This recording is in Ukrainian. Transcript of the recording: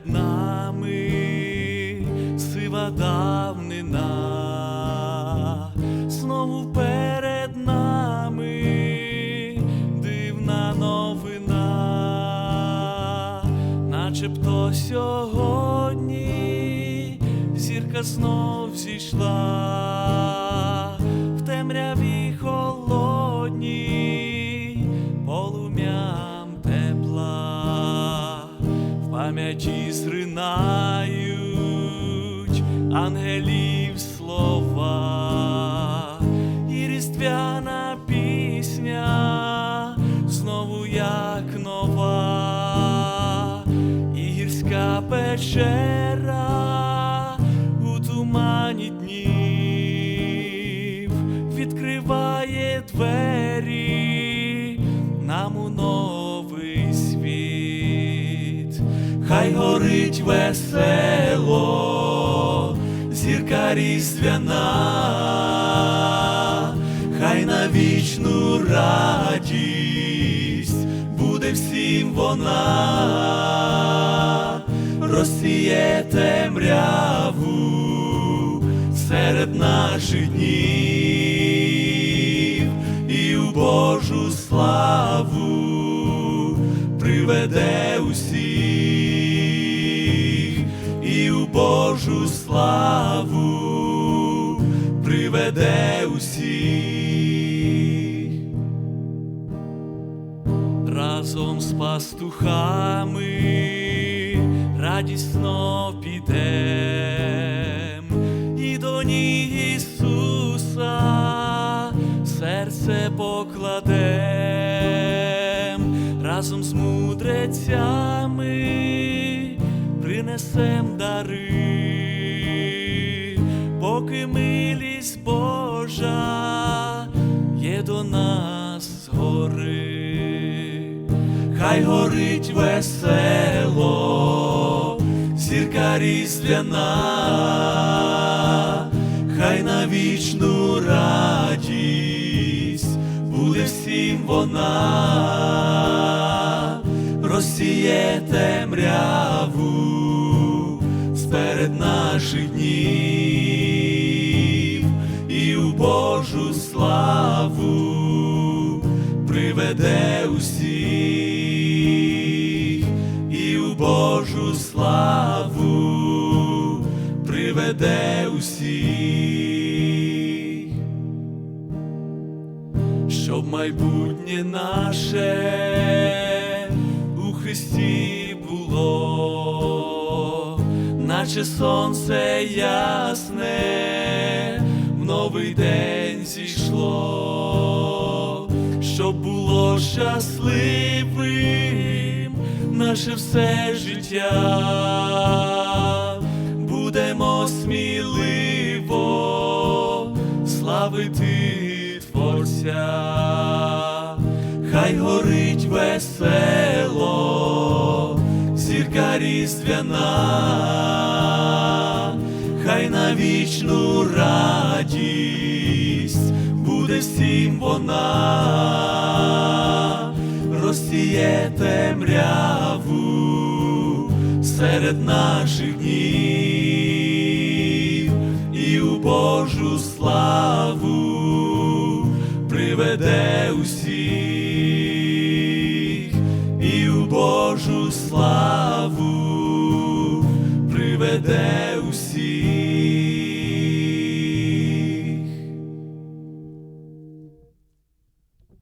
перед нами сива давнина, знову перед нами дивна новина, начебто сьогодні зірка знов зійшла. Пам'яті зринають ангелів слова. І різдвяна пісня знову як нова, і гірська печера у тумані днів відкриває двері хай горить весело, зірка різдвяна, хай на вічну радість буде всім вона, розсіє темряву серед наших днів і у Божу славу приведе усіх, приведе усіх. Разом з пастухами радісно підем. І до ніг Ісуса серце покладем. Разом з мудрецями принесем дари, поки милість Божа є до нас згори. Хай горить весело, зірка різдвяна, хай на вічну радість буде всім вона, розсіє темряву сперед наших днів славу приведе усіх, і у Божу славу приведе усіх, щоб майбутнє наше у Христі було, наче сонце ясне в новий день зійшло, щоб було щасливим наше все життя, будемо сміливо славити Творця, хай горить весело, зірка різдвяна, хай на вічну радість буде всім вона, розсіє темряву серед наших днів і у Божу славу приведе усіх, і у Божу славу приведе